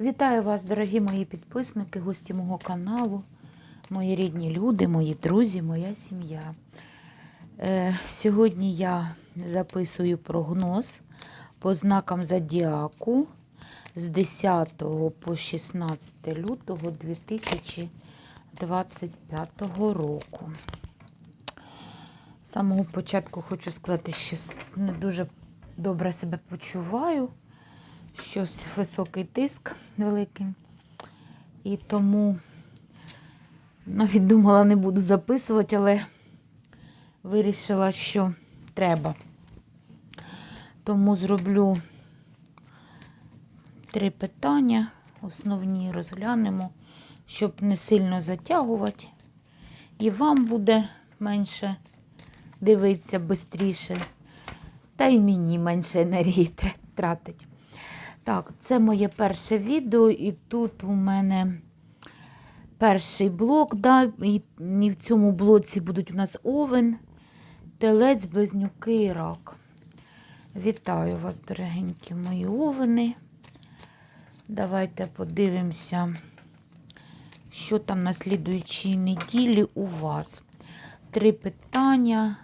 Вітаю вас, дорогі мої підписники, гості мого каналу, мої рідні люди, мої друзі, моя сім'я. Е, сьогодні я записую прогноз по знакам зодіаку з 10 по 16 лютого 2025 року. З самого початку хочу сказати, що не дуже добре себе почуваю щось високий тиск великий. І тому навіть думала, не буду записувати, але вирішила, що треба. Тому зроблю три питання, основні розглянемо, щоб не сильно затягувати. І вам буде менше дивитися швидше, та й мені менше енергії тратить. Так, це моє перше відео, і тут у мене перший блок, да, і, в цьому блоці будуть у нас овен, телець, близнюки і рак. Вітаю вас, дорогенькі мої овени. Давайте подивимося, що там на слідуючій неділі у вас. Три питання.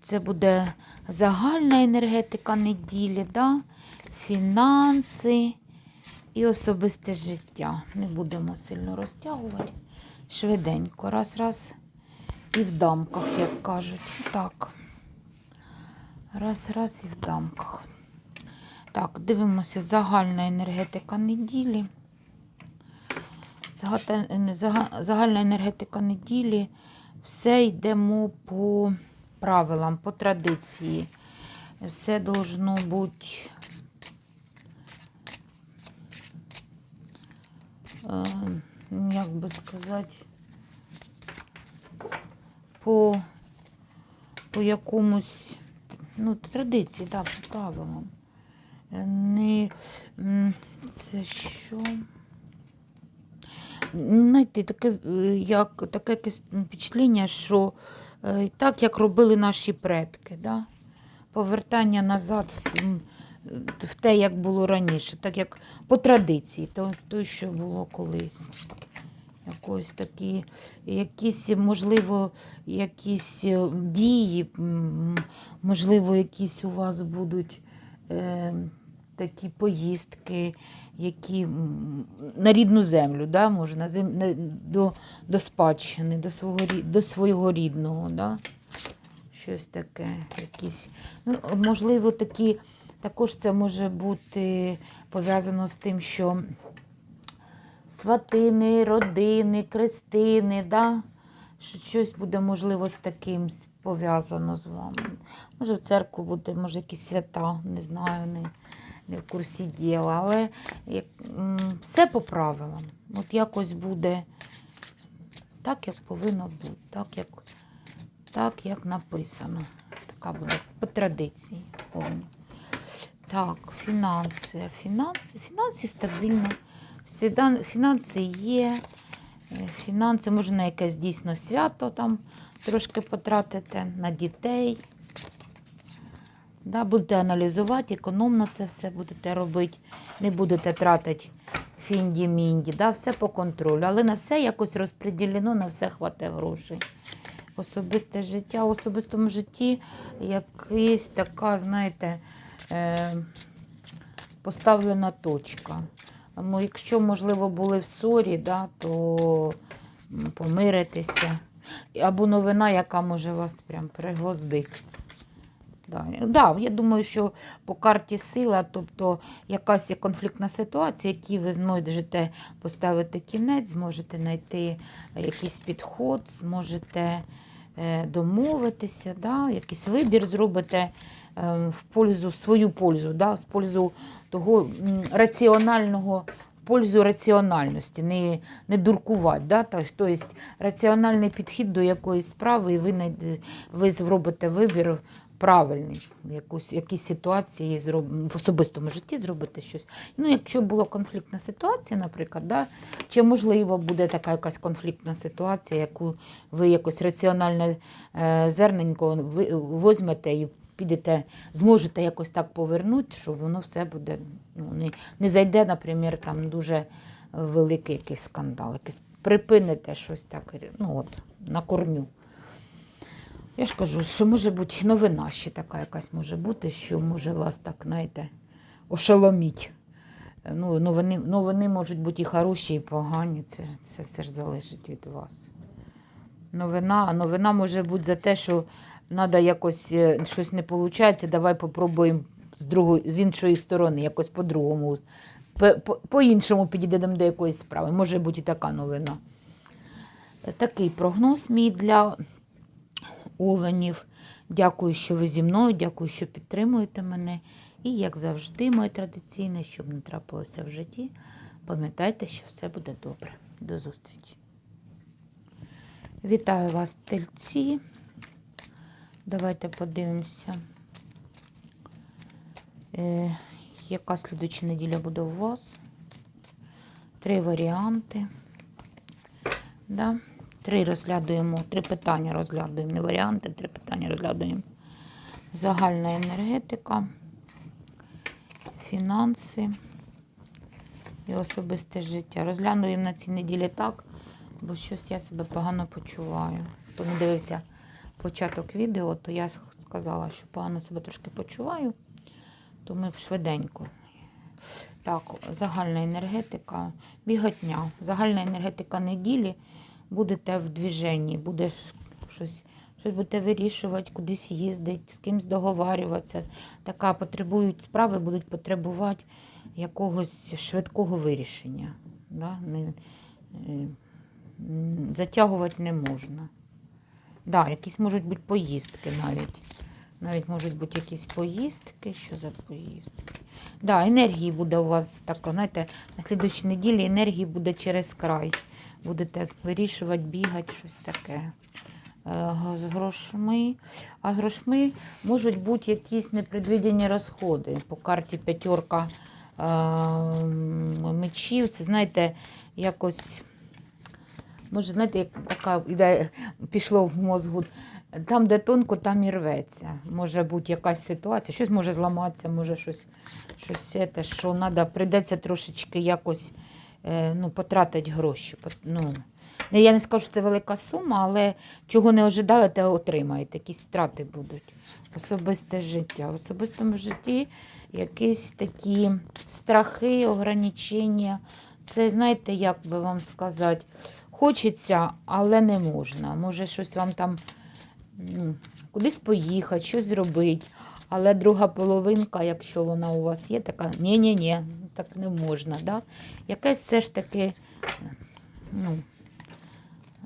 Це буде загальна енергетика неділі, да? Фінанси і особисте життя. Не будемо сильно розтягувати. Швиденько. Раз, раз. І в дамках, як кажуть. Так. Раз, раз і в дамках. Так, дивимося загальна енергетика неділі. Загальна енергетика неділі. Все йдемо по правилам, по традиції. Все должно бути як би сказати, по, по якомусь ну, традиції, так, по правилам. Не, це що? Знаєте, таке, як, таке якесь впечатлення, що е, так, як робили наші предки, да? повертання назад в, с- м, в те, як було раніше, так як по традиції, то, то що було колись. Якось такі, якісь, можливо, якісь е, дії, можливо, якісь у вас будуть е, такі поїздки, які на рідну землю, да, може, зем... на- до, до спадщини, до свого, до свого рідного. Да? Щось таке, якісь. Ну, можливо, такі, також це може бути пов'язано з тим, що сватини, родини, крестини, да? що щось буде, можливо, з таким пов'язано з вами. Може, в церкву буде, може, якісь свята, не знаю, не, не в курсі діла. Але як, все по правилам. От якось буде так, як повинно бути, так, як, так, як написано. Така буде по традиції. повні. Так, фінанси. Фінанси, фінанси стабільно. Фінанси є. Е, Фінанси може на якесь дійсно свято там трошки потратити, на дітей. Да, будете аналізувати, економно це все будете робити. Не будете тратити фінді-мінді, да, все по контролю. Але на все якось розподілено, на все хватає грошей. Особисте життя. В особистому житті якась така, знаєте, поставлена точка. Мо- Якщо, можливо, були в ссорі, да, то помиритися. Або новина, яка може вас прям пригвоздити. Да. Да, я думаю, що по карті сила, тобто якась є конфліктна ситуація, якій ви зможете поставити кінець, зможете знайти якийсь підход, зможете е, домовитися, да, якийсь вибір зробите е, в пользу, свою пользу, да, з пользу того раціонального, в пользу раціональності, не, не дуркувати. Да? Тобто раціональний підхід до якоїсь справи, і ви, знайде- ви зробите вибір правильний, якусь, якісь ситуації в особистому житті зробити щось. Ну, якщо була конфліктна ситуація, наприклад, да, чи можливо буде така якась конфліктна ситуація, яку ви якось раціональне е, зерненько візьмете і підете, зможете якось так повернути, що воно все буде, ну, не, не зайде, наприклад, там дуже великий якийсь скандал, якийсь припините щось так, ну от, на корню. Я ж кажу, що може бути новина ще така якась може бути, що може вас так, знаєте, ошеломіть. Ну, новини, новини можуть бути і хороші, і погані. Це, це все ж залежить від вас. Новина, новина може бути за те, що треба якось е, щось не виходить, давай попробуємо з, другої, з іншої сторони, якось по-другому. По- по- По-іншому підійдемо до якоїсь справи. Може бути і така новина. Такий прогноз мій для овенів. Дякую, що ви зі мною, дякую, що підтримуєте мене. І, як завжди, моє традиційне, щоб не трапилося в житті, пам'ятайте, що все буде добре. До зустрічі. Вітаю вас, тельці. Давайте подивимося, е, яка слідуча неділя буде у вас. Три варіанти. Да? Три розглядуємо, три питання розглядуємо, не варіанти, три питання розглядуємо. Загальна енергетика, фінанси і особисте життя. Розглянуємо на цій неділі так, бо щось я себе погано почуваю. Хто не дивився початок відео, то я сказала, що погано себе трошки почуваю, то ми швиденько. Так, загальна енергетика, біготня. Загальна енергетика неділі. Будете в движенні, будеш щось, щось будете вирішувати, кудись їздити, з кимось договарюватися. Така потребують справи, будуть потребувати якогось швидкого вирішення. Да? Не, е, затягувати не можна. Да, якісь можуть бути поїздки навіть. Навіть можуть бути якісь поїздки. Що за поїздки? Да, енергії буде у вас так, знаєте, на слідуючій неділі енергії буде через край. Будете вирішувати, бігати, щось таке. Е, З грошми. А з грошми можуть бути якісь непредвидені розходи. По карті п'ятерка е, мечів. Це, знаєте, якось. Може, знаєте, як така ідея пішло в мозку. Там, де тонко, там і рветься. Може бути якась ситуація, щось може зламатися, може щось, щось те, що треба, прийдеться трошечки якось е, ну, потратити гроші. Ну, я не скажу, що це велика сума, але чого не ожидали, те отримаєте. Якісь втрати будуть. Особисте життя. В особистому житті якісь такі страхи, ограничення. Це, знаєте, як би вам сказати, хочеться, але не можна. Може, щось вам там ну, кудись поїхати, щось зробити. Але друга половинка, якщо вона у вас є, така ні-ні-ні, так не можна. Да? Якесь все ж таки ну,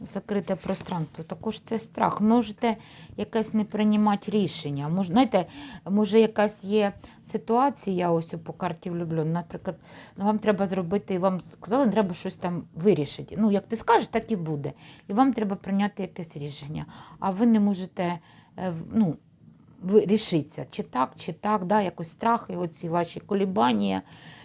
закрите пространство. Також це страх. Можете якесь не приймати рішення. Мож, знаєте, може, якась є ситуація, ось по карті влюблю. Наприклад, ну, вам треба зробити, і вам сказали, треба щось там вирішити. Ну, як ти скажеш, так і буде. І вам треба прийняти якесь рішення. А ви не можете е, ну, рішиться, чи так, чи так, да, якось страхи, оці ваші колібання,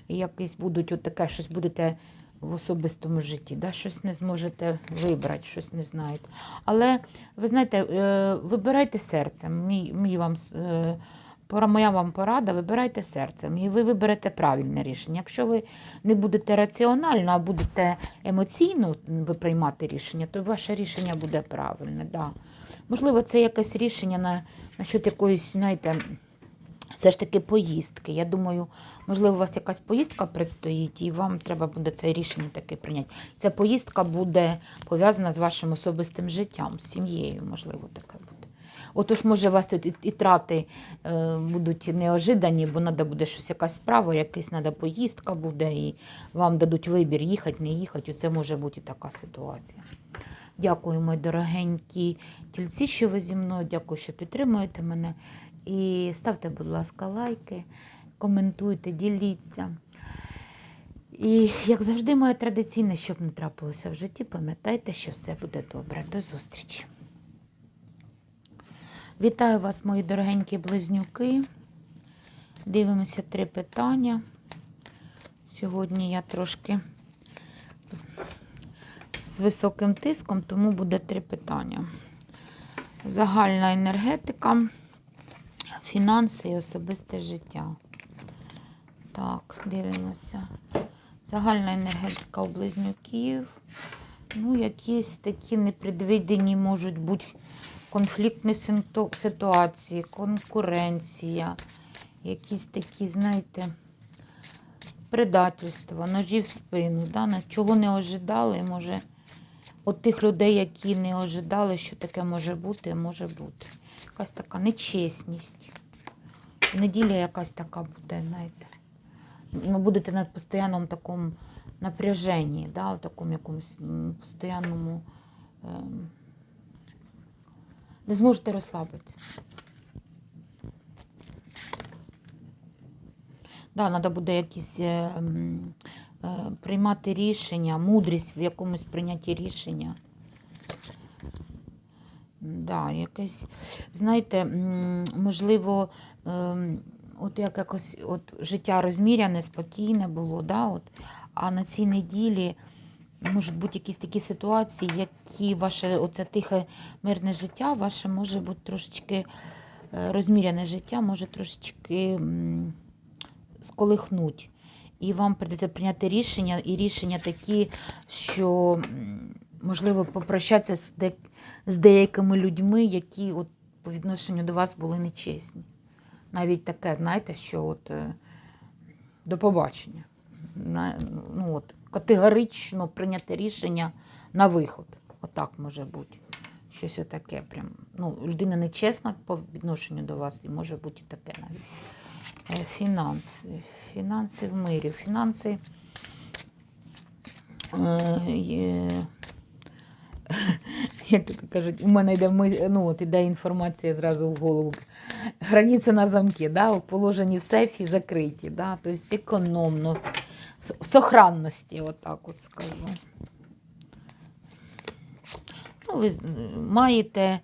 якісь будуть от таке, щось будете в особистому житті, да, щось не зможете вибрати, щось не знаєте. Але ви знаєте, е, вибирайте серцем. Мій, мій вам, е, моя вам порада, вибирайте серцем, і ви виберете правильне рішення. Якщо ви не будете раціонально, а будете емоційно ви приймати рішення, то ваше рішення буде правильне. Да. Можливо, це якесь рішення на, на щодо якоїсь, знаєте, все ж таки поїздки. Я думаю, можливо, у вас якась поїздка предстоїть, і вам треба буде це рішення таке прийняти. Ця поїздка буде пов'язана з вашим особистим життям, з сім'єю, можливо, таке буде. Отож, може, у вас тут і, і трати е, будуть неожидані, бо треба буде щось, якась справа, якась треба поїздка буде, і вам дадуть вибір, їхати, не їхати. Це може бути і така ситуація. Дякую, мої дорогенькі тільці, що ви зі мною. Дякую, що підтримуєте мене. І ставте, будь ласка, лайки, коментуйте, діліться. І, як завжди, моє традиційне, щоб не трапилося в житті, пам'ятайте, що все буде добре. До зустрічі. Вітаю вас, мої дорогенькі близнюки. Дивимося три питання. Сьогодні я трошки з високим тиском, тому буде три питання. Загальна енергетика, Фінанси і особисте життя. Так, дивимося. Загальна енергетика у близнюків. Ну, якісь такі непредвидені можуть бути конфліктні ситуації, конкуренція, якісь такі, знаєте, предательство, ножі в спину, да? на чого не ожидали, може. От тих людей, які не ожидали, що таке може бути, може бути. Якась така нечесність. Неділя якась така буде, знаєте. Ну, будете на постійному такому напряженні, да, в такому якомусь постійному. ем, не зможете розслабитися. Да, треба буде якісь е, е, приймати рішення, мудрість в якомусь прийнятті рішення. Да, якесь, знаєте, можливо, ем, от як якось от життя розміряне, спокійне було, да, от, а на цій неділі можуть бути якісь такі ситуації, які ваше оце тихе мирне життя, ваше може бути трошечки е, розміряне життя, може трошечки сколихнуть. І вам прийдеться прийняти рішення, і рішення такі, що можливо попрощатися з, де, з деякими людьми, які от, по відношенню до вас були нечесні. Навіть таке, знаєте, що от е, до побачення. Ну, от, категорично прийняти рішення на виход. Отак може бути. Щось отаке. Прям. Ну, людина нечесна по відношенню до вас, і може бути таке навіть. Е, Фінанси. Фінанси в мирі. Фінанси. Е. Як то кажуть, у мене йде ну, от іде інформація зразу в голову. Границя на замки, да? положені в сейфі закриті. Да? Тобто економно, в сохранності, отак от скажу. Ну, ви маєте,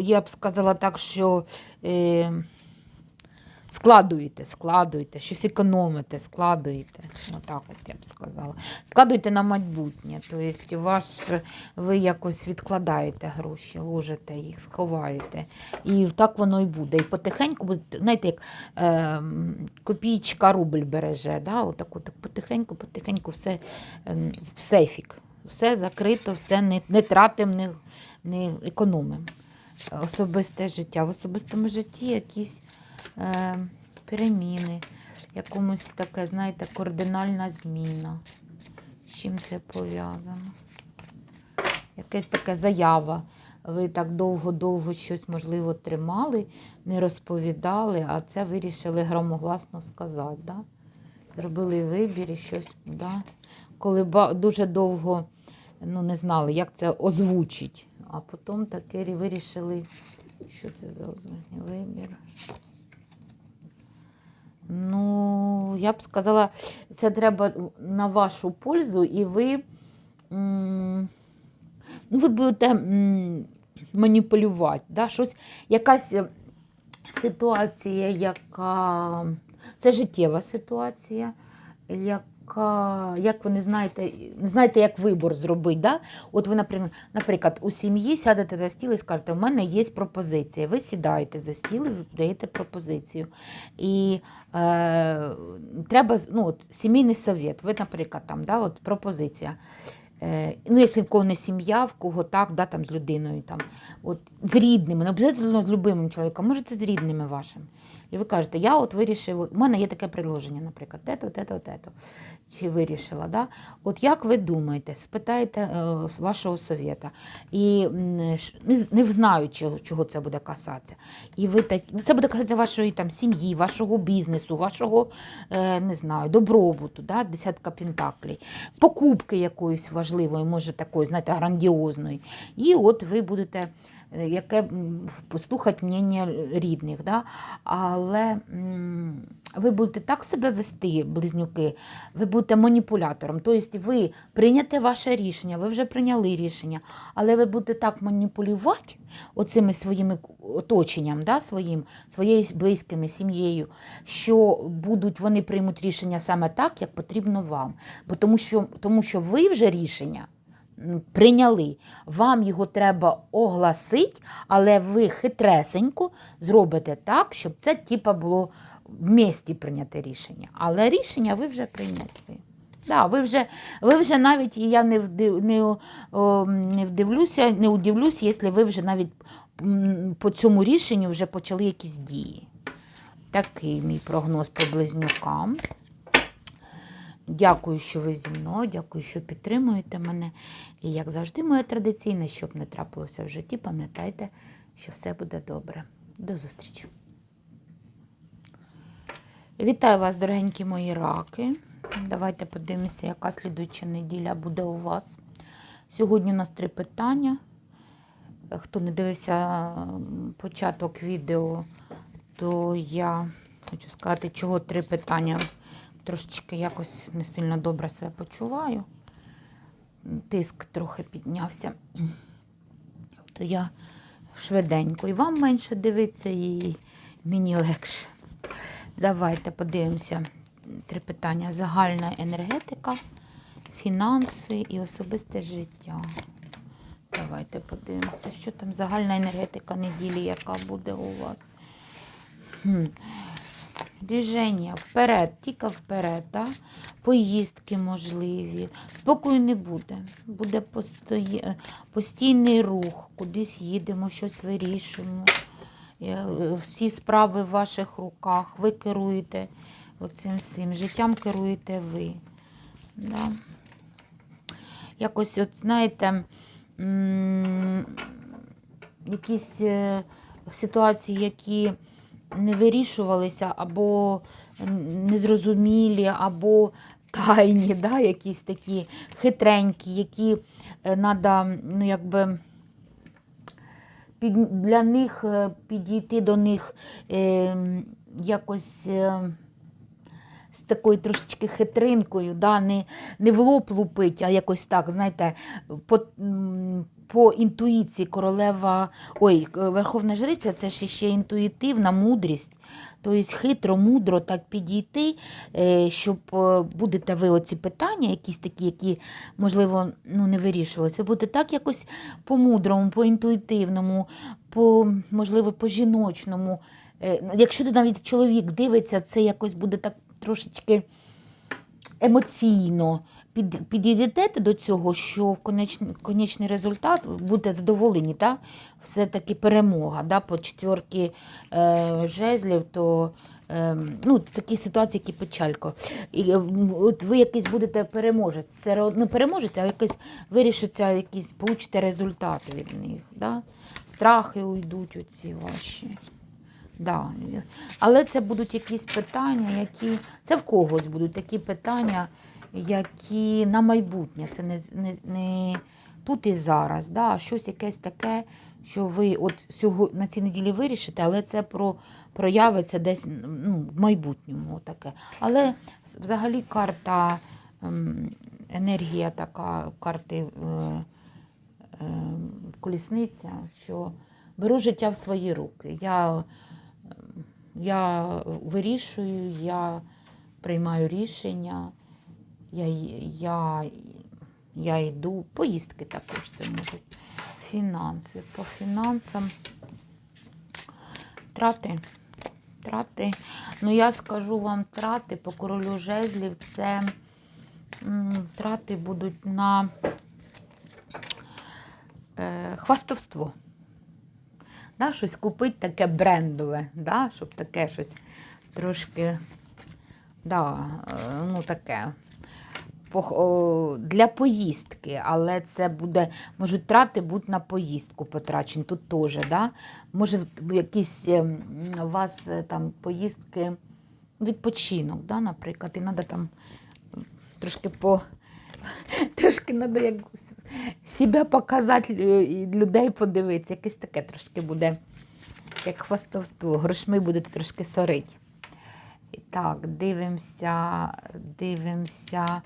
я б сказала так, що е, складуєте, складуєте, щось економите, складуєте. Отак от я б сказала. Складуєте на майбутнє. Тобто ваш, ви якось відкладаєте гроші, ложите їх, сховаєте. І так воно і буде. І потихеньку буде, знаєте, як е, копійка рубль береже. Да? Отак, от, потихеньку, потихеньку все е, в сейфік. Все закрито, все не, не тратимо, не, не економимо. Особисте життя. В особистому житті якісь е, переміни, якомусь таке, знаєте, кардинальна зміна. З чим це пов'язано? Якась така заява. Ви так довго-довго щось, можливо, тримали, не розповідали, а це вирішили громогласно сказати. Да? Зробили вибір і щось, да? коли дуже довго ну, не знали, як це озвучить. А потім таки вирішили, що це за озвучення? Вибір. Ну, я б сказала, це треба на вашу пользу, і ви, ну, ви будете маніпулювати. Да? Щось, якась ситуація, яка. Це життєва ситуація, яка, як ви не знаєте, не знаєте, як вибор зробити. Да? От ви, наприклад, у сім'ї сядете за стіл і скажете, у мене є пропозиція. Ви сідаєте за стіл і даєте пропозицію. І е, треба, ну, от, сімейний совет. Ви, наприклад, там, да, от, пропозиція. Е, Ну, якщо в кого не сім'я, в кого так, да, там, з людиною, там, от, з рідними, не обов'язково з любимим чоловіком, може це з рідними вашими. І ви кажете, я от вирішив, у мене є таке предложення, наприклад, те-то, те-то, те-то. Чи вирішила, да? От як ви думаєте, спитаєте е, вашого совєта, і не, знаю, чого, це буде касатися. І ви так, це буде касатися вашої там, сім'ї, вашого бізнесу, вашого е, не знаю, добробуту, да? десятка пентаклей, покупки якоїсь важливої, може такої, знаєте, грандіозної. І от ви будете яке послухати мнення рідних. Да? Але ви будете так себе вести, близнюки, ви будете маніпулятором. Тобто ви прийняте ваше рішення, ви вже прийняли рішення, але ви будете так маніпулювати оцими своїми оточенням, да, своїм, своєю близькими, сім'єю, що будуть, вони приймуть рішення саме так, як потрібно вам. Бо тому, що, тому що ви вже рішення прийняли. Вам його треба огласити, але ви хитресенько зробите так, щоб це типа було в місті прийняте рішення. Але рішення ви вже прийняли. Да, ви вже, ви вже навіть, я не, вдив, не, не вдивлюся, не удивлюсь, якщо ви вже навіть по цьому рішенню вже почали якісь дії. Такий мій прогноз по близнюкам. Дякую, що ви зі мною, дякую, що підтримуєте мене. І як завжди, моє традиційне, щоб не трапилося в житті, пам'ятайте, що все буде добре. До зустрічі. Вітаю вас, дорогенькі мої раки. Давайте подивимося, яка слідуюча неділя буде у вас. Сьогодні у нас три питання. Хто не дивився початок відео, то я хочу сказати, чого три питання. Трошечки якось не сильно добре себе почуваю. Тиск трохи піднявся. То я швиденько. І вам менше дивиться, і мені легше. Давайте подивимося. Три питання: загальна енергетика, фінанси і особисте життя. Давайте подивимося, що там загальна енергетика неділі, яка буде у вас. Хм. Движення вперед, тільки вперед, да? поїздки можливі. Спокою не буде. Буде постої... постійний рух, кудись їдемо, щось вирішуємо. Е, Всі справи в ваших руках. Ви керуєте оцим всім. Життям керуєте ви. Да? Якось, от, знаєте, якісь е, ситуації, які не вирішувалися, або незрозумілі, або тайні, да, якісь такі хитренькі, які треба, ну, якби, для них е, підійти до них е, якось. Е, з такою трошечки хитринкою, да, не, не в лоб лупить, а якось так, знаєте, по, по інтуїції королева, ой, Верховна Жриця це ж ще інтуїтивна мудрість. Тобто хитро, мудро так підійти, е, щоб е, будете ви оці питання, якісь такі, які, можливо, ну, не вирішувалися, буде так якось по-мудрому, по-інтуїтивному, по, можливо, по-жіночному. Е, Якщо навіть чоловік дивиться, це якось буде так трошечки емоційно підійдете до цього, що в конечний, конечний результат будете задоволені, та? все-таки перемога. Да? По четверки е, жезлів, то е, ну, такі ситуації, які печалько. І, е, от ви якийсь будете переможець. Не переможець, а якийсь вирішиться, якісь получите результати від них. Да? Страхи уйдуть оці ваші. Да. Але це будуть якісь питання, які. Це в когось будуть такі питання, які на майбутнє. Це не, не, не тут і зараз, да, а щось якесь таке, що ви от сього, на цій неділі вирішите, але це про, проявиться десь ну, в майбутньому. Таке. Але взагалі карта ем, енергія така, карти е, е, колісниця, що беру життя в свої руки. Я я вирішую, я приймаю рішення, я, я, я йду. Поїздки також це можуть. Фінанси. По фінансам трати. Трати. Ну, я скажу вам, трати по королю жезлів це м, трати будуть на е, хвастовство да, щось купити таке брендове, да, щоб таке щось трошки да, е, ну таке. Для поїздки, але це буде, можуть трати бути на поїздку потрачені. Тут теж, да? може якісь ем, у вас е, там поїздки, відпочинок, да, наприклад, і треба там трошки по Трошки треба як себе показати і людей подивитися. Якесь таке трошки буде, як хвастовство. Грошми будете трошки сорити. Так, дивимося, дивимося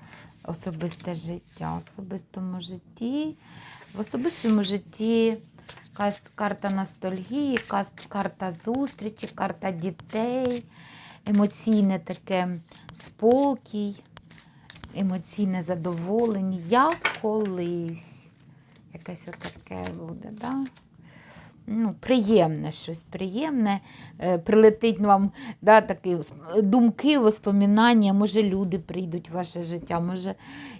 особисте життя. В особистому житті. В особистому житті карта ностальгії, карта зустрічі, карта дітей, емоційне таке спокій емоційне задоволення, як колись. Якесь отаке буде, да? Ну, приємне щось, приємне. Е, Прилетить вам да, такі думки, воспоминання, може люди прийдуть в ваше життя, може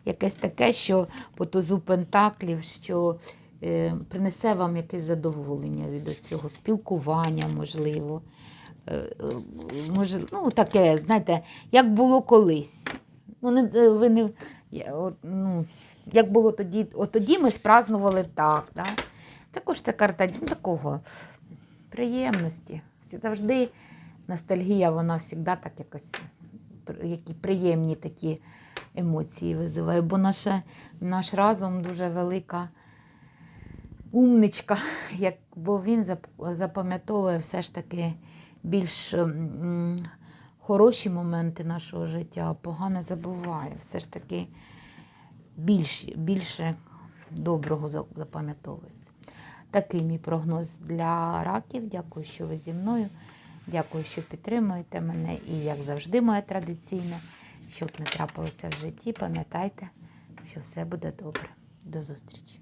якесь таке, що по тузу пентаклів, що е, принесе вам якесь задоволення від цього спілкування, можливо. Е, е, може, ну, таке, знаєте, як було колись. Ну, не, е, ви не, от, ну, як було тоді, от тоді ми спразнували так. Да? Також це карта ну, такого приємності. Завжди ностальгія, вона завжди так якось які приємні такі емоції визиває. Бо наше, наш разум дуже велика умничка, як, бо він запам'ятовує все ж таки більш хороші моменти нашого життя, а погане забуває. Все ж таки більш, більше доброго за- запам'ятовується. Такий мій прогноз для раків. Дякую, що ви зі мною. Дякую, що підтримуєте мене. І, як завжди, моє традиційне, щоб не трапилося в житті, пам'ятайте, що все буде добре. До зустрічі!